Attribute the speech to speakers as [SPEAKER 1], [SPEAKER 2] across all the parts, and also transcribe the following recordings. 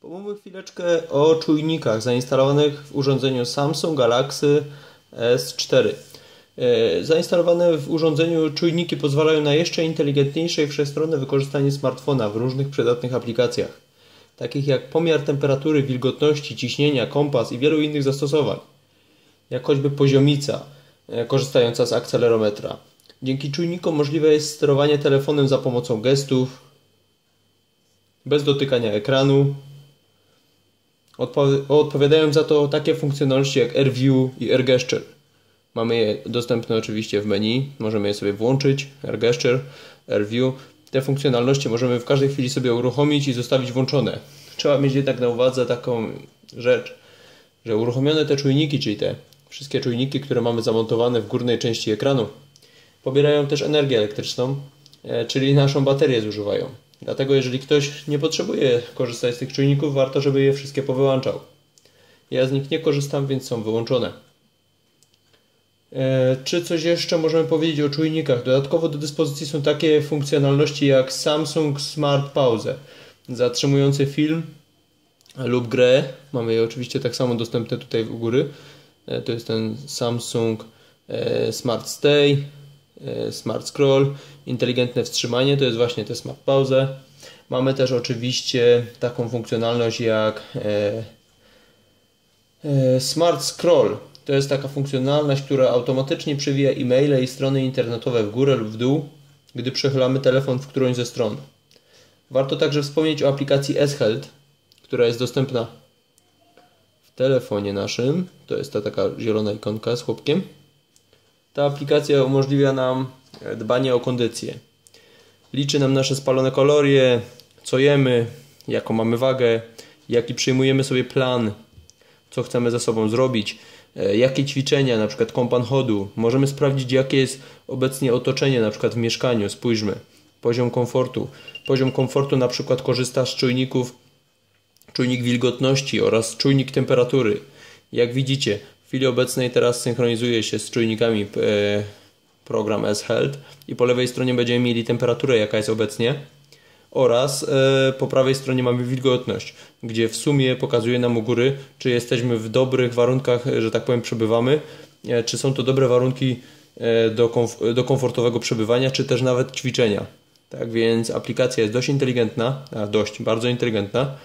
[SPEAKER 1] Pomówmy chwileczkę o czujnikach zainstalowanych w urządzeniu Samsung Galaxy S4. E, zainstalowane w urządzeniu czujniki pozwalają na jeszcze inteligentniejsze i wszechstronne wykorzystanie smartfona w różnych przydatnych aplikacjach, takich jak pomiar temperatury, wilgotności, ciśnienia, kompas i wielu innych zastosowań, jak choćby poziomica e, korzystająca z akcelerometra. Dzięki czujnikom możliwe jest sterowanie telefonem za pomocą gestów, bez dotykania ekranu, Odpowiadają za to takie funkcjonalności jak AirView i AirGesture. Mamy je dostępne oczywiście w menu, możemy je sobie włączyć, AirGesture, AirView. Te funkcjonalności możemy w każdej chwili sobie uruchomić i zostawić włączone. Trzeba mieć jednak na uwadze taką rzecz, że uruchomione te czujniki, czyli te wszystkie czujniki, które mamy zamontowane w górnej części ekranu, pobierają też energię elektryczną, e, czyli naszą baterię zużywają. Dlatego jeżeli ktoś nie potrzebuje korzystać z tych czujników, warto, żeby je wszystkie powyłączał. Ja z nich nie korzystam, więc są wyłączone. E, czy coś jeszcze możemy powiedzieć o czujnikach? Dodatkowo do dyspozycji są takie funkcjonalności jak Samsung Smart Pause, zatrzymujący film lub grę. Mamy je oczywiście tak samo dostępne tutaj u góry. E, to jest ten Samsung e, Smart Stay, smart Scroll, inteligentne wstrzymanie, to jest właśnie te Smart Pause. Mamy też oczywiście taką funkcjonalność jak e, e, Smart Scroll. To jest taka funkcjonalność, która automatycznie przewija e-maile i strony internetowe w górę lub w dół, gdy przechylamy telefon w którąś ze stron. Warto także wspomnieć o aplikacji S-Health, która jest dostępna w telefonie naszym. To jest ta taka zielona ikonka z chłopkiem. Ta aplikacja umożliwia nam e, dbanie o kondycję. Liczy nam nasze spalone kalorie, co jemy, jaką mamy wagę, jaki przyjmujemy sobie plan, co chcemy ze sobą zrobić, e, jakie ćwiczenia, na przykład kompan chodu. Możemy sprawdzić, jakie jest obecnie otoczenie, na przykład w mieszkaniu. Spójrzmy. Poziom komfortu. Poziom komfortu na przykład korzysta z czujników, czujnik wilgotności oraz czujnik temperatury. Jak widzicie, chwili obecnej teraz synchronizuje się z czujnikami e, program S-Health i po lewej stronie będziemy mieli temperaturę jaka jest obecnie oraz e, po prawej stronie mamy wilgotność, gdzie w sumie pokazuje nam u góry, czy jesteśmy w dobrych warunkach, że tak powiem, przebywamy, e, czy są to dobre warunki do, komf do komfortowego przebywania, czy też nawet ćwiczenia. Tak więc aplikacja jest dość inteligentna, a dość, bardzo inteligentna.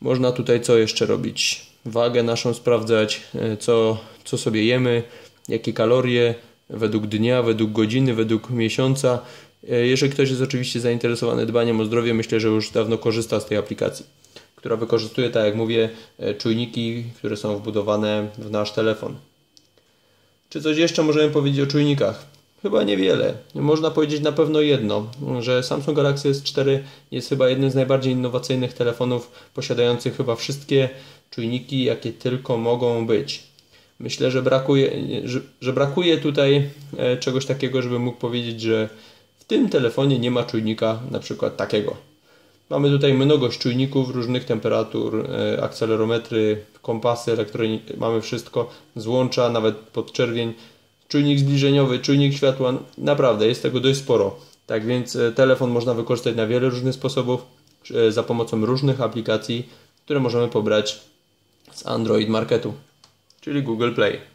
[SPEAKER 1] Można tutaj co jeszcze robić? Wagę naszą sprawdzać, e, co, co sobie jemy, jakie kalorie według dnia, według godziny, według miesiąca. E, jeżeli ktoś jest oczywiście zainteresowany dbaniem o zdrowie, myślę, że już dawno korzysta z tej aplikacji, która wykorzystuje, tak jak mówię, e, czujniki, które są wbudowane w nasz telefon. Czy coś jeszcze możemy powiedzieć o czujnikach? Chyba niewiele. Można powiedzieć na pewno jedno, że Samsung Galaxy S4 jest chyba jednym z najbardziej innowacyjnych telefonów, posiadających chyba wszystkie czujniki, jakie tylko mogą być. Myślę, że brakuje, że, że brakuje tutaj e, czegoś takiego, żeby mógł powiedzieć, że w tym telefonie nie ma czujnika na przykład takiego. Mamy tutaj mnogość czujników różnych temperatur, e, akcelerometry, kompasy elektroniczne, mamy wszystko, złącza, nawet podczerwień, czujnik zbliżeniowy, czujnik światła, naprawdę jest tego dość sporo. Tak więc e, telefon można wykorzystać na wiele różnych sposobów za pomocą różnych aplikacji, które możemy pobrać z Android Marketu, czyli Google Play.